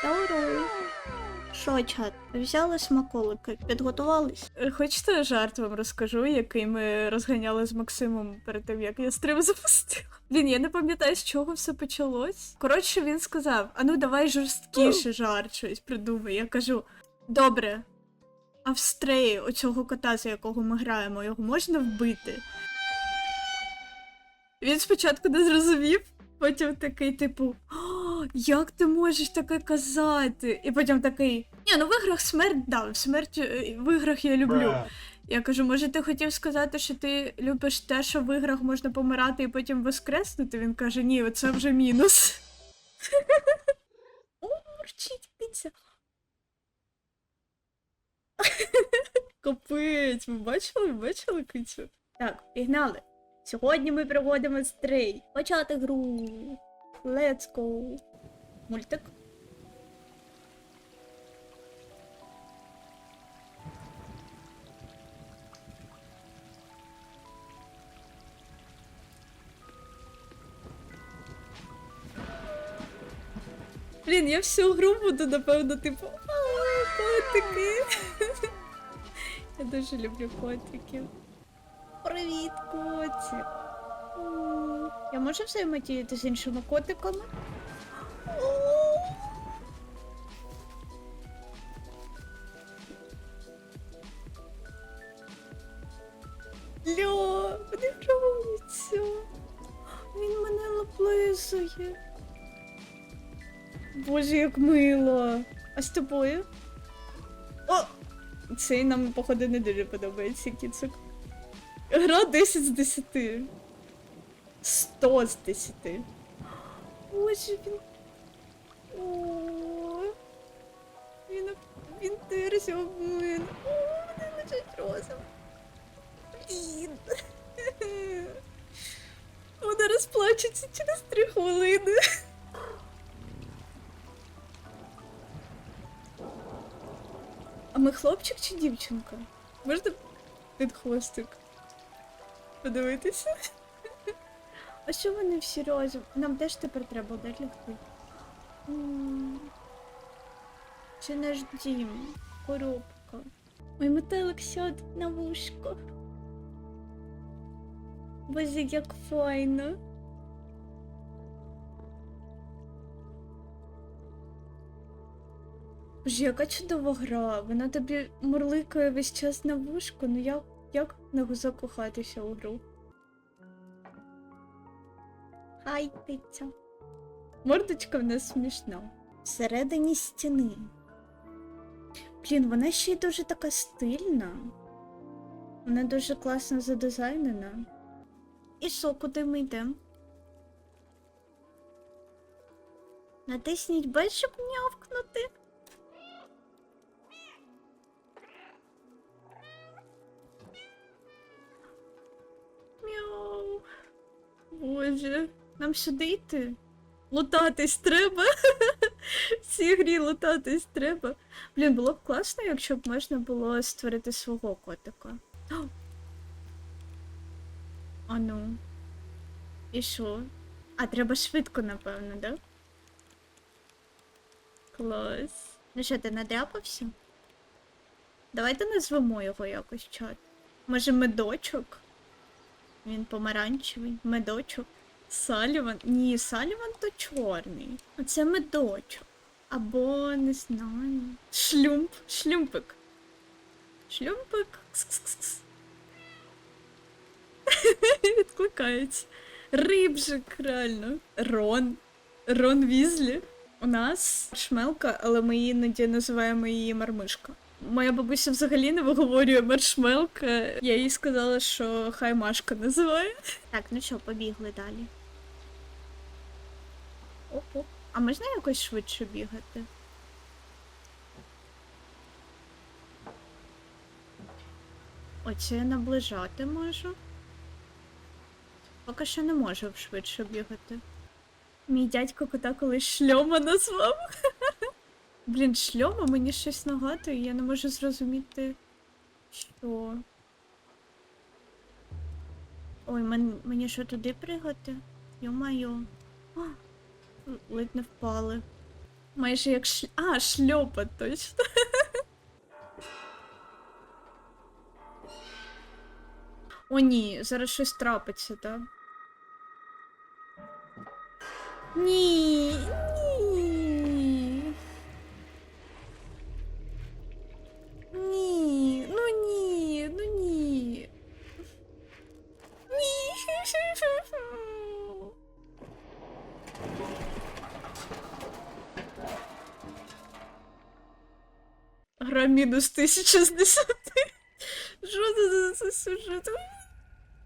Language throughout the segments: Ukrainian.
Здорово. Що, чат, взяли смаколики, підготувались? Хочете жарт вам розкажу, який ми розганяли з Максимом перед тим, як я стрім запустила? Блін, я не пам'ятаю, з чого все почалось. Коротше, він сказав: а ну давай жорсткіше жарт щось придумай. Я кажу: добре, а оцього кота, за якого ми граємо, його можна вбити? Він спочатку не зрозумів, потім такий, типу, «О, як ти можеш таке казати? І потім такий. Ні, ну в іграх смерть да, в смерть е, в іграх я люблю. Я кажу, може, ти хотів сказати, що ти любиш те, що в іграх можна помирати і потім воскреснути? Він каже, ні, оце вже мінус. О, мурчить киця. Капець, ви бачили? Ви бачили кицю? Так, пігнали. Сьогодні ми проводимо стрей. Почати гру. Let's go. Мультик. Блін, я всю гру буду, напевно, типу, «А, котики. Я дуже люблю котиків. Привіт, котик. Я можу взаємодіяти з іншими котиками? О! Ля, подивіться. Він мене лаплизує. Боже, як мило. А з тобою? О! Цей нам, походу, не дуже подобається кіцик. Гра 10 з 10. 100 з 10. Боже, він. О, він, він терся об мене. О, мене лежить розум. Блін. Вона розплачеться через 3 хвилини. А ми хлопчик чи дівчинка? Можна під хвостик? Подивитися? А що вони всі разом? Нам теж тепер треба де лягти? Це наш дім, коробка. Ой, метелик сядь на вушко. Боже, як файно. Боже, яка чудова гра. Вона тобі мурликає весь час на вушку, ну як, як не закохатися у гру? Хай пиця. Мордочка в нас смішна. Всередині стіни. Блін, вона ще й дуже така стильна. Вона дуже класно задизайнена. І що, куди ми йдемо? Натисніть Б, щоб м'явкнути. Мяу. Боже, нам сюди йти? Лутатись треба. В цій грі лутатись треба. Блін, було б класно, якщо б можна було створити свого котика. А ну. І що? А, треба швидко, напевно, да? Клас. Ну що, ти надряпався? Давайте назвемо його якось чат. Може, медочок? Він помаранчевий. Медочок. Саліван. Ні, Саліван то чорний. Оце медочок. Або не знаю. Шлюмп. Шлюмпик. Шлюмпик. Кс-кс-кс. Відкликається. Рибжик, реально. Рон. Рон Візлі. У нас шмелка, але ми іноді називаємо її мармишка. Моя бабуся взагалі не виговорює маршмелка. Я їй сказала, що хай Машка називає. Так, ну що, побігли далі. Оп-оп. А можна якось швидше бігати? Оце я наближати можу. Поки що не можу швидше бігати. Мій дядько кота колись шльома назвав. Блін, шльома мені щось нагадує, я не можу зрозуміти, що. Ой, мен, мені що туди пригати? Йо-майо. Ледь не впали. Майже як шль... А, шльопа, точно. О, ні, зараз щось трапиться, так? Ні. Гра мінус тисяча з десяти. Що це за сюжет?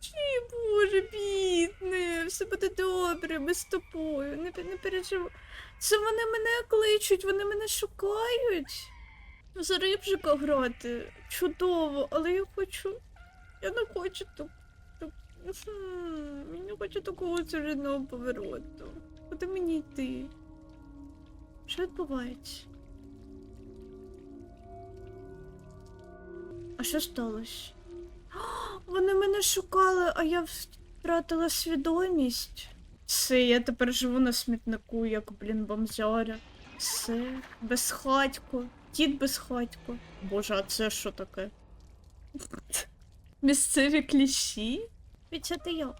Чи, боже, бідне, все буде добре, ми з тобою. Не, не переживай. Це вони мене кличуть, вони мене шукають. За рибжика грати. Чудово, але я хочу. Я не хочу так... Я не хочу такого сюжетного повороту. Куди мені йти? Що відбувається? А що сталося? Вони мене шукали, а я втратила свідомість. Все, я тепер живу на смітнику, як, блін, бомзяря. Все, безхатько. Дід безхатько. Боже, а це що таке? Місцеві кліщі? Вітя, ти як?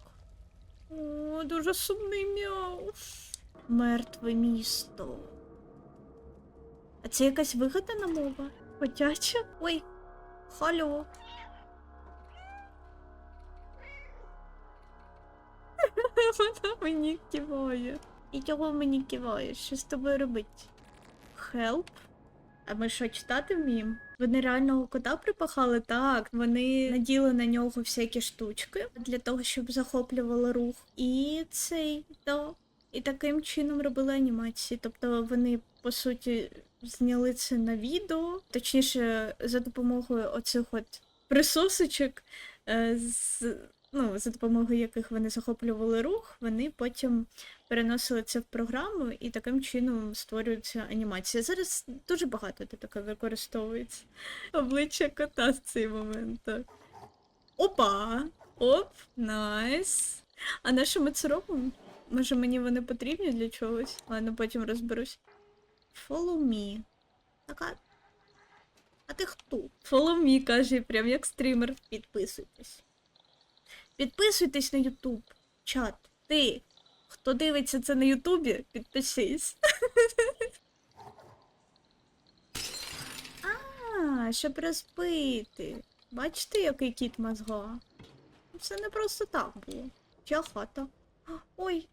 О, дуже сумний мяу. Мертве місто. А це якась вигадана мова? Котяча? Ой, халло. Вона мені киває. І чого мені киває? Що з тобою робить? Help? А ми що, читати вміємо? Вони реального кота припахали? Так. Вони наділи на нього всякі штучки для того, щоб захоплювало рух. І цей, да. І таким чином робили анімації. Тобто вони, по суті, зняли це на відео, точніше, за допомогою оцих от присосочок, е, з, ну, за допомогою яких вони захоплювали рух, вони потім переносили це в програму і таким чином створюється анімація. Зараз дуже багато де таке використовується. Обличчя кота в цей момент. Опа! Оп, найс. А на що ми це робимо? Може мені вони потрібні для чогось? Ладно, потім розберусь. Follow me. Така. А ти хто? Follow me, каже, прям як стрімер. Підписуйтесь. Підписуйтесь на YouTube. Чат. Ти. Хто дивиться це на Ютубі, підпишись. А, щоб розбити. Бачите, який кіт мозга? Це не просто так було. Чия хата? Ой.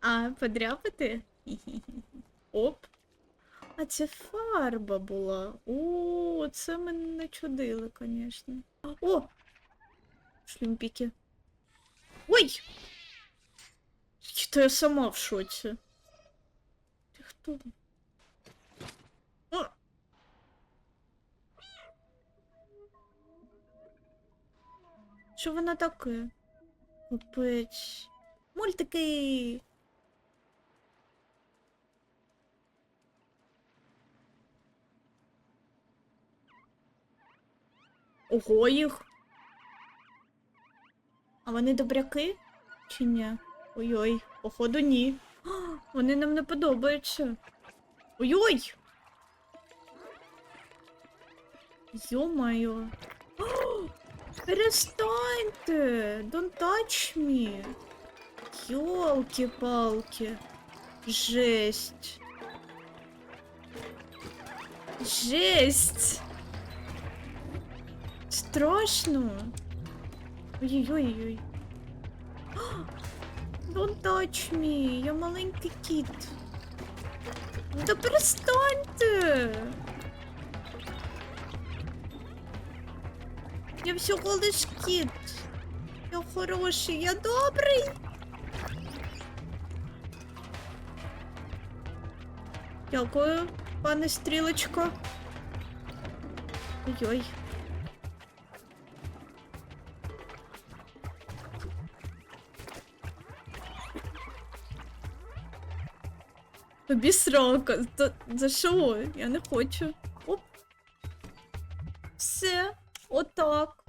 А, подряпати? Оп. А це фарба була. О, це ми не чудили, звісно. О! Шлюмпіки. Ой! Чи я сама в шоці? Ти хто? О! Що вона таке? Капець. Мультики. Ого їх. А вони добряки? Чи ні? Ой-ой, походу ні. А, Вони нам не подобаються. Ой-ой! Йо-моє. А, Перестаньте! Don't touch me! Ёлки-палки. Жесть. Жесть! Страшно. Ой-ой-ой. Don't touch me, я маленький кіт. Та перестаньте. Я всього лиш кіт. Я хороший, я добрий. Дякую, пане стрілочко. Ой-ой. Тобі срока. За, за що? Я не хочу. Оп. Все. Отак.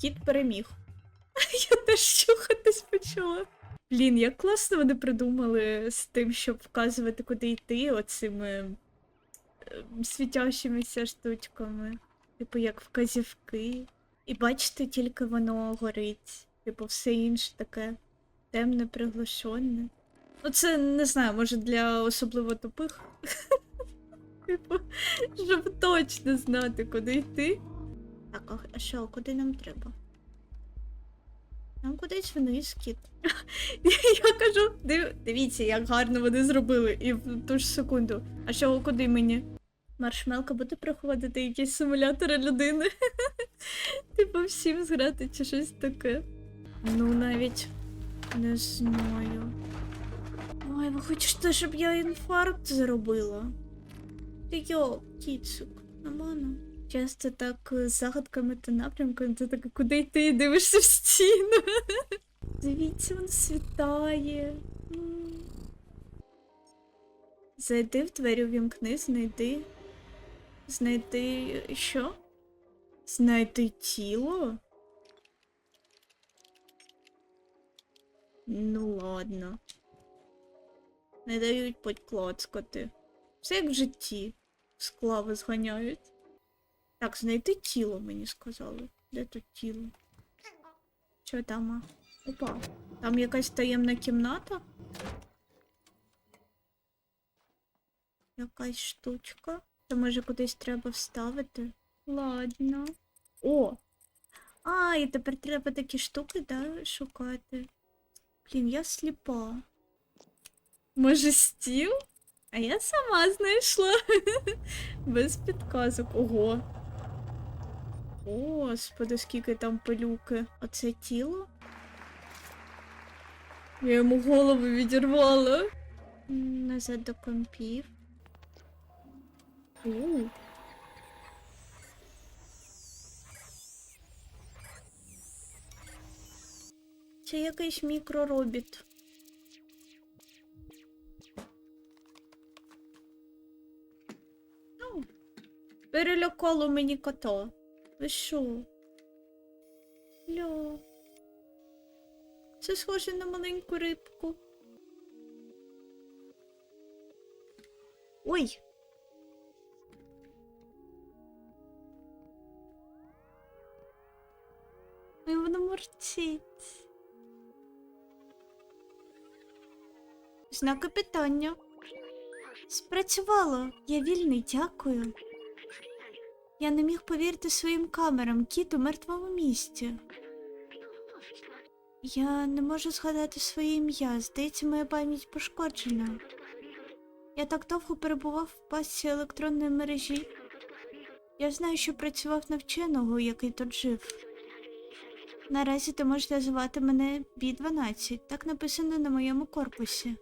Кіт переміг. Я теж чухатись почала. Блін, як класно вони придумали з тим, щоб вказувати, куди йти, оцими е, світящимися штучками. Типу, як вказівки. І бачите, тільки воно горить. Типу, все інше таке темне, приглушене. Ну, це не знаю, може для особливо тупих. Типу, щоб точно знати, куди йти. Так, а- що, куди нам треба? Нам кудись вниз, кіт. Я кажу, див, дивіться, як гарно вони зробили, і в ту ж секунду. А що куди мені? Маршмелка буде проходити якісь симулятори людини. Типу всім зграти чи щось таке. Ну, навіть не знаю. Ой, ви хочете, щоб я інфаркт зробила? Йо, кіцик, нормально. Часто так е, з загадками та напрямками, ти так куди йти і дивишся в стіну. Дивіться, воно світає. Зайди в двері, увімкни, знайди. Знайди. що? Знайти тіло? Ну ладно. Не дають подклацкати. Все як в житті. Склави зганяють. Так, знайти тіло, мені сказали. Де тут тіло? Що там? Опа. Там якась таємна кімната. Якась штучка. Це може кудись треба вставити. Ладно. О! А, і тепер треба такі штуки, да, шукати. Блін, я сліпа. Може, стіл? А я сама знайшла. Без підказок. Ого. Господи, скільки там пилюки. Оце тіло? Я йому голову відірвала. Назад до компів. У. Це якийсь мікроробіт. Перелякало мені кота. Ви що? Ля. Це схоже на маленьку рибку. Ой. Ой, воно морчить. Знаки питання. Спрацювало. Я вільний, дякую. Я не міг повірити своїм камерам, кіт у мертвому місці. Я не можу згадати своє ім'я. Здається, моя пам'ять пошкоджена. Я так довго перебував в пастці електронної мережі. Я знаю, що працював на вченого, який тут жив. Наразі ти можеш називати мене Бі-12, так написано на моєму корпусі.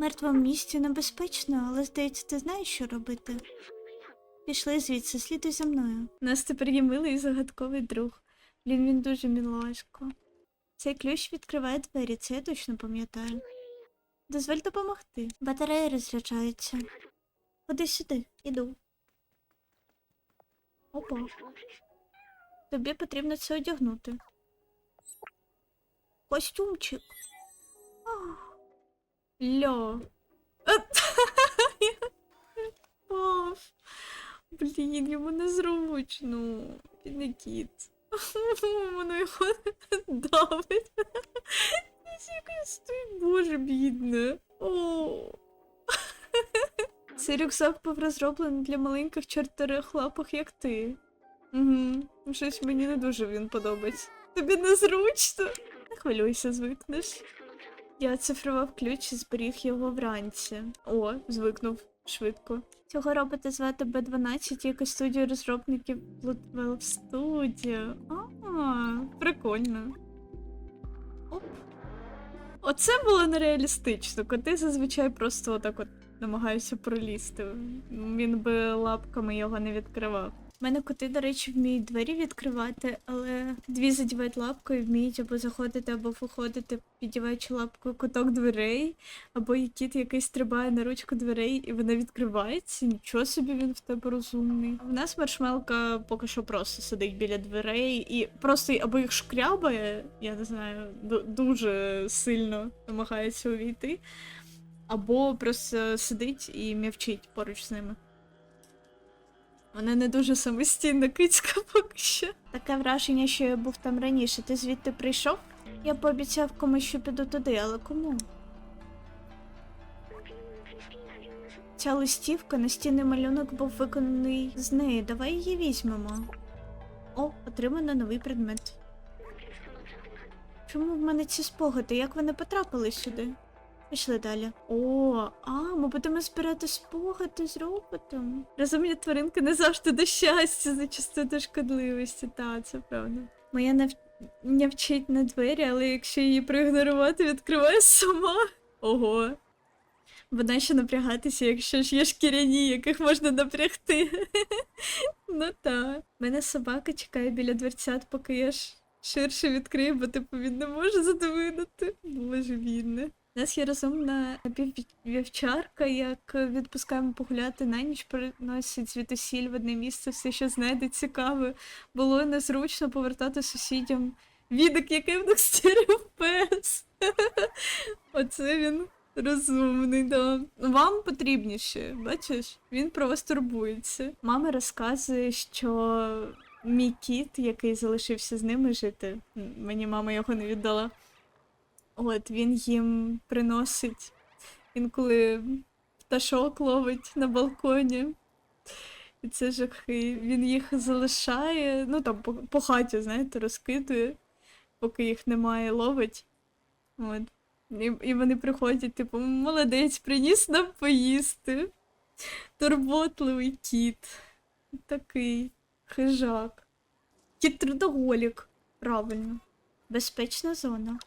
Мертвому місці небезпечно, але здається, ти знаєш, що робити. Пішли звідси, слідуй за мною. У нас тепер є милий і загадковий друг. Блін, він дуже мілашко. Цей ключ відкриває двері, це я точно пам'ятаю. Дозволь допомогти. Батареї розряджаються. Ходи сюди, іду. Опа. Тобі потрібно це одягнути. Костюмчик. Ля. Блін, йому незручно. Бідний кіт. Воно його давить. Стоїть, боже, бідне. О. Цей рюкзак був розроблений для маленьких чотирихлапих, як ти. Угу. Щось мені не дуже він подобається. Тобі незручно. Не хвилюйся, звикнеш. Я цифрував ключ і зберіг його вранці. О, звикнув швидко. Цього робота звати Б12, як і студію розробників Bloodwell Studio. А, прикольно. Оп. Оце було нереалістично. Коти зазвичай просто отак от намагаються пролізти. Він би лапками його не відкривав. У мене коти, до речі, вміють двері відкривати, але дві задівають лапкою, вміють або заходити, або виходити, підіваючи лапкою куток дверей, або є кіт, який стрибає на ручку дверей, і вона відкривається. Нічого собі він в тебе розумний. У нас маршмелка поки що просто сидить біля дверей і просто або їх шкрябає, я не знаю, дуже сильно намагається увійти, або просто сидить і м'явчить поруч з ними. Вона не дуже самостійна кицька поки що. Таке враження, що я був там раніше. Ти звідти прийшов? Я пообіцяв комусь, що піду туди, але кому? Ця листівка, настінний малюнок був виконаний з неї. Давай її візьмемо. О, отримано новий предмет. Чому в мене ці спогади? Як вони потрапили сюди? Пішли далі. О, а, ми будемо збирати спогади з роботом. Розумні тваринки не завжди до щастя, зачасту до шкодливості. Та, це правда. Моя нав... не вчить на двері, але якщо її проігнорувати, відкриває сама. Ого. Вона ще напрягатися, якщо ж є шкіряні, яких можна напрягти. ну так. Мене собака чекає біля дверцят, поки я ж ширше відкрию, бо типу він не може задовинути. Боже бідне. У нас є розумна напіввівчарка, як відпускаємо погуляти на ніч, приносить звідусіль в одне місце все, що знайде цікаве. Було незручно повертати сусідям відик, який в них стірив пес. Оце він розумний, да. Вам потрібніше, бачиш? Він про вас турбується. Мама розказує, що мій кіт, який залишився з ними жити, мені мама його не віддала. От він їм приносить інколи пташок ловить на балконі. І це жахи. Він їх залишає, ну там по, по хаті, знаєте, розкидує, поки їх немає, ловить. От. І, і вони приходять, типу, молодець, приніс нам поїсти. Турботливий кіт. Такий хижак. Кіт трудоголік. Правильно. Безпечна зона.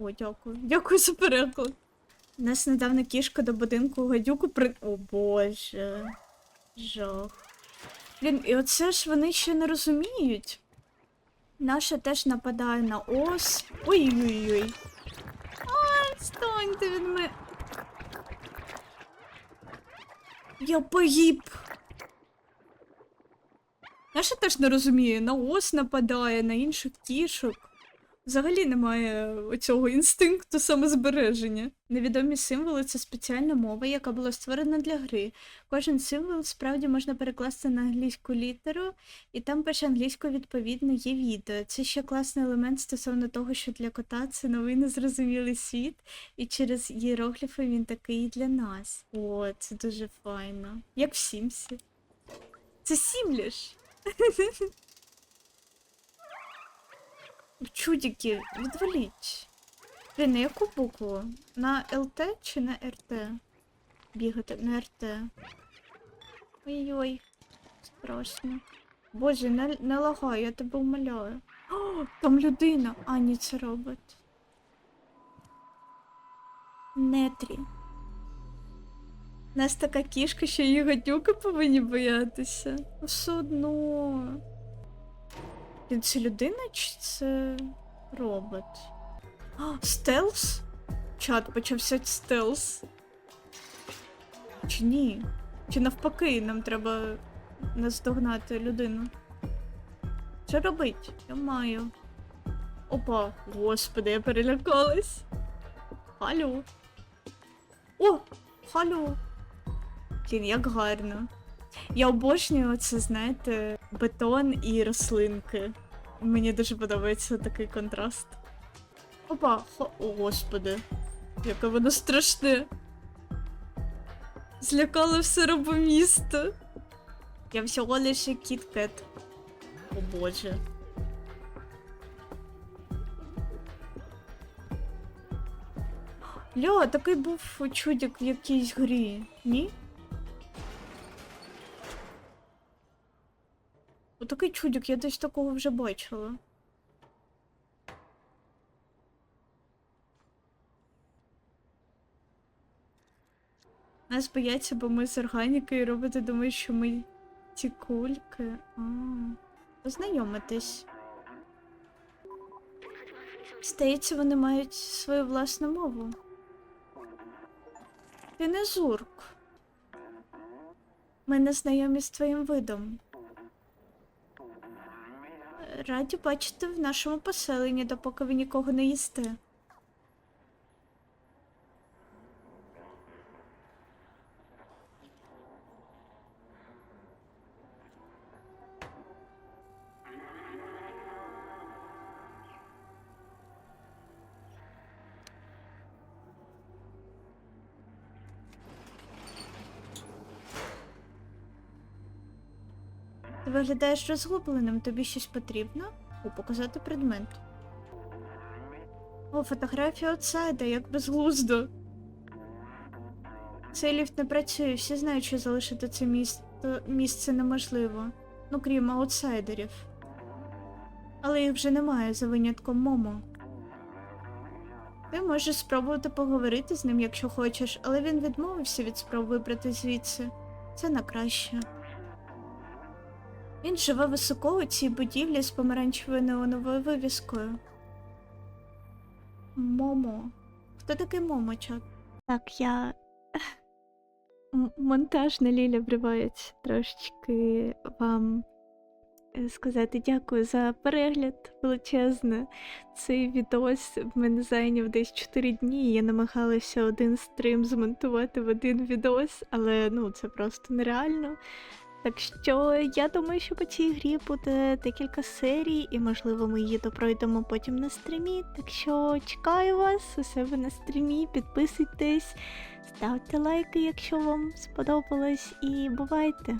О, дякую. Дякую за переклад. У нас недавно кішка до будинку гадюку при. О боже. Жах. Блін, і оце ж вони ще не розуміють. Наша теж нападає на ос. Ой-ой-ой. Ай, станьте від мене. Я погиб. Наша теж не розуміє, на ос нападає, на інших кішок. Взагалі немає оцього інстинкту самозбереження. Невідомі символи це спеціальна мова, яка була створена для гри. Кожен символ справді можна перекласти на англійську літеру, і там пише англійською відповідно є відео. Це ще класний елемент стосовно того, що для кота це новий незрозумілий світ, і через ієрогліфи він такий і для нас. О, це дуже файно. Як в Сімсі. Це Сімліш. Чудики, відваліть. Блін, на яку букву? На ЛТ чи на РТ? Бігати на РТ. Ой-ой, страшно. Боже, не, не лагай, я тебе умоляю. О, там людина. А, ні, це робот. Нетрі. У нас така кішка, що її гадюки повинні боятися. Все одно. Це людина чи це робот? А, стелс? Чат почався стелс. Чи ні? Чи навпаки, нам треба наздогнати людину? Що робить? Я маю. Опа, господи, я перелякалась. Халю. О, халю. Блін, як гарно. Я обожнюю це, знаєте, бетон і рослинки. Мені дуже подобається такий контраст. Опа, хо... О, господи, яке воно страшне. Злякало все робомісто. Я всього лише кіткет. О боже. Ля, такий був чудик в якійсь грі, ні? Отакий чудик, я десь такого вже бачила. Нас бояться, бо ми з органіки і думають, що ми Ті кульки. А, познайомитись. Здається, вони мають свою власну мову. Ти не зурк. Ми не знайомі з твоїм видом. Раді бачити в нашому поселенні, допоки ви нікого не їсте. Виглядаєш розгубленим, тобі щось потрібно? О, показати предмет. О, фотографія аутсайда, як безглуздо. Цей ліфт не працює, всі знають, що залишити це місце, місце неможливо. Ну, крім аутсайдерів. Але їх вже немає за винятком Момо. Ти можеш спробувати поговорити з ним, якщо хочеш, але він відмовився від спроб вибрати звідси. Це на краще. Він живе високо у цій будівлі з помаранчевою неоновою вивіскою. Момо. Хто такий Момо, чат? Так, я. М- Монтажна Ліля вривається трошечки вам е, сказати дякую за перегляд величезне. Цей відос в мене зайняв десь 4 дні. Я намагалася один стрім змонтувати в один відос, але ну це просто нереально. Так що я думаю, що по цій грі буде декілька серій, і можливо ми її допройдемо потім на стрімі. Так що чекаю вас у себе на стрімі, підписуйтесь, ставте лайки, якщо вам сподобалось, і бувайте!